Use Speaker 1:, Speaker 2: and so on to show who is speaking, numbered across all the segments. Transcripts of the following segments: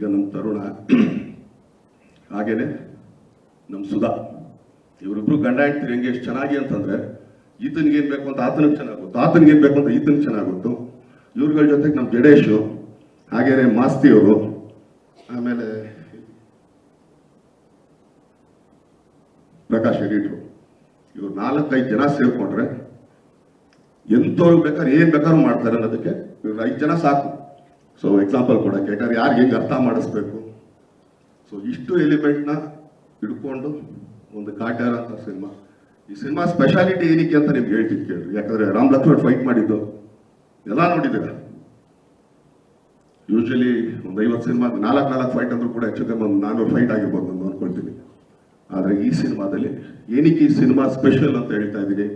Speaker 1: ಈಗ ನಮ್ಮ ತರುಣ. ಹಾಗೇನೆ ನಮ್ಮ ಸುಧಾ. ಇವರಿಬ್ರು ಗಂಡ ಹೆಂಡ್ತೀರಿ ಹೆಂಗೆ ಎಷ್ಟು ಚೆನ್ನಾಗಿ ಅಂತಂದ್ರೆ, ಈತನಿಗೆ ಏನ್ ಬೇಕು ಅಂತ ಆತನಿಗೆ ಗೊತ್ತು. ಆತನಿಗೆ ಏನ್ ಬೇಕು ಅಂತ ಈತನಿಗೆ ಗೊತ್ತು. ಇವ್ರಗಳ ಜೊತೆಗೆ ನಮ್ಮ ಜಡೇಶು, ಹಾಗೇನೆ ಮಾಸ್ತಿ ಅವರು ಆಮೇಲೆ ಪ್ರಕಾಶ್ ಎಡಿಟ್ರು. ಇವ್ರು ನಾಲ್ಕೈದು ಜನ ಸೇರ್ಕೊಂಡ್ರೆ ಎಂಥವ್ರಿಗೆ ಬೇಕಾದ್ರೆ ಏನ್ ಬೇಕಾದ್ರೂ ಮಾಡ್ತಾರೆ ಅನ್ನೋದಕ್ಕೆ ಇವ್ರು ಐದು ಜನ ಸಾಕು. ಸೊ ಎಕ್ಸಾಂಪಲ್ ಕೊಡೋಕ್ಕೆ. ಯಾಕಂದ್ರೆ ಯಾರಿಗೆ ಹೆಂಗೆ ಅರ್ಥ ಮಾಡಿಸ್ಬೇಕು? ಸೊ ಇಷ್ಟು ಎಲಿಮೆಂಟ್ನ ಹಿಡ್ಕೊಂಡು ಒಂದು ಕಾಟ್ಯಾರ ಅಂತ ಸಿನಿಮಾ. ಈ ಸಿನಿಮಾ ಸ್ಪೆಷಾಲಿಟಿ ಏನಕ್ಕೆ ಅಂತ ನಿಮ್ಗೆ ಹೇಳ್ತೀನಿ ಕೇಳಿ. ಯಾಕಂದ್ರೆ ರಾಮ್ ಲಕ್ಷ್ಮಣ್ ಫೈಟ್ ಮಾಡಿದ್ದು. ಎಲ್ಲ ನೋಡಿದ್ದೀರ? ಯೂಶಲಿ ಒಂದು ಐವತ್ತು ಸಿನಿಮಾ, ನಾಲ್ಕು ನಾಲ್ಕು ಫೈಟ್ ಅಂದ್ರೂ ಕೂಡ ಹೆಚ್ಚು ಕಮ್ಮಿ ಒಂದು ನಾನ್ನೂರು ಫೈಟ್ ಆಗಿರ್ಬೋದು ನಾನು ಅನ್ಕೊಳ್ತೀನಿ. ಆದರೆ ಈ ಸಿನಿಮಾದಲ್ಲಿ ಏನಕ್ಕೆ ಈ ಸಿನಿಮಾ ಸ್ಪೆಷಲ್ ಅಂತ ಹೇಳ್ತಾ ಇದ್ದೀನಿ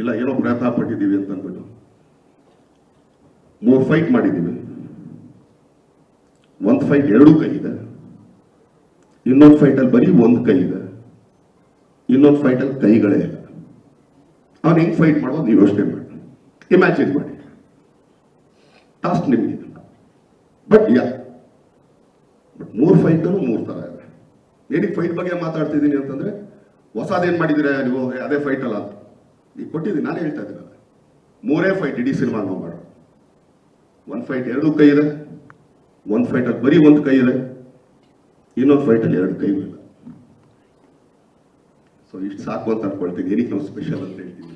Speaker 1: ಇಲ್ಲ, ಏನೋ ಪ್ರಯತ್ನ ಪಟ್ಟಿದ್ದೀವಿ ಅಂತ ಅಂದ್ಬಿಟ್ಟು ಮೂರು ಫೈಟ್ ಮಾಡಿದ್ದೀವಿ. ಒಂದು ಫೈಟ್ ಎರಡು ಕೈ ಇದೆ. ಇನ್ನೊಂದು ಫೈಟಲ್ಲಿ ಬರೀ ಒಂದು ಕೈ ಇದೆ. ಇನ್ನೊಂದು ಫೈಟಲ್ಲಿ ಕೈಗಳೇ ಇಲ್ಲ. ಅವ್ನು ಹೆಂಗೆ ಫೈಟ್ ಮಾಡೋದು ನೀವು ಯೋಚನೆ ಮಾಡಿ ಇಮ್ಯಾಜಿನ್ ಮಾಡಿ. ಟಾಸ್ಕ್ ನಿಮಗೆ ಬಟ್ ಯಾ ಬಟ್ ಮೂರು ಫೈಟಲ್ಲೂ ಮೂರು ಥರ ಇದೆ. ಏನಕ್ಕೆ ಫೈಟ್ ಬಗ್ಗೆ ಮಾತಾಡ್ತಿದ್ದೀನಿ ಅಂತಂದರೆ, ಹೊಸದೇನು ಮಾಡಿದ್ದೀರಾ ನೀವು? ಅದೇ ಫೈಟ್ ಅಲ್ಲ ಅಂತ. ಈಗ ಕೊಟ್ಟಿದ್ದೀನಿ ನಾನು ಹೇಳ್ತಾ ಇದ್ದೀನಲ್ಲ ಮೂರೇ ಫೈಟ್ ಇಡೀ ಸಿನಿಮಾ ನೋವು ಮಾಡೋ ಒಂದು ಫೈಟ್ ಎರಡು ಕೈ ಇದೆ. ಒಂದು ಫೈಟಲ್ಲಿ ಬರೀ ಒಂದು ಕೈ ಇದೆ ಇನ್ನೊಂದು ಫೈಟಲ್ಲಿ ಎರಡು ಕೈ ಇಲ್ಲ ಸೊ ಇಷ್ಟು ಸಾಕು ಅಂತ ಅನ್ಕೊಳ್ತೀನಿ ಏನಕ್ಕೆ ನಾವು ಸ್ಪೆಷಲ್ ಅಂತ ಹೇಳ್ತೀವಿ ಅಂತ ಅಂದ್ಬಿಟ್ಟು. ಹಾ?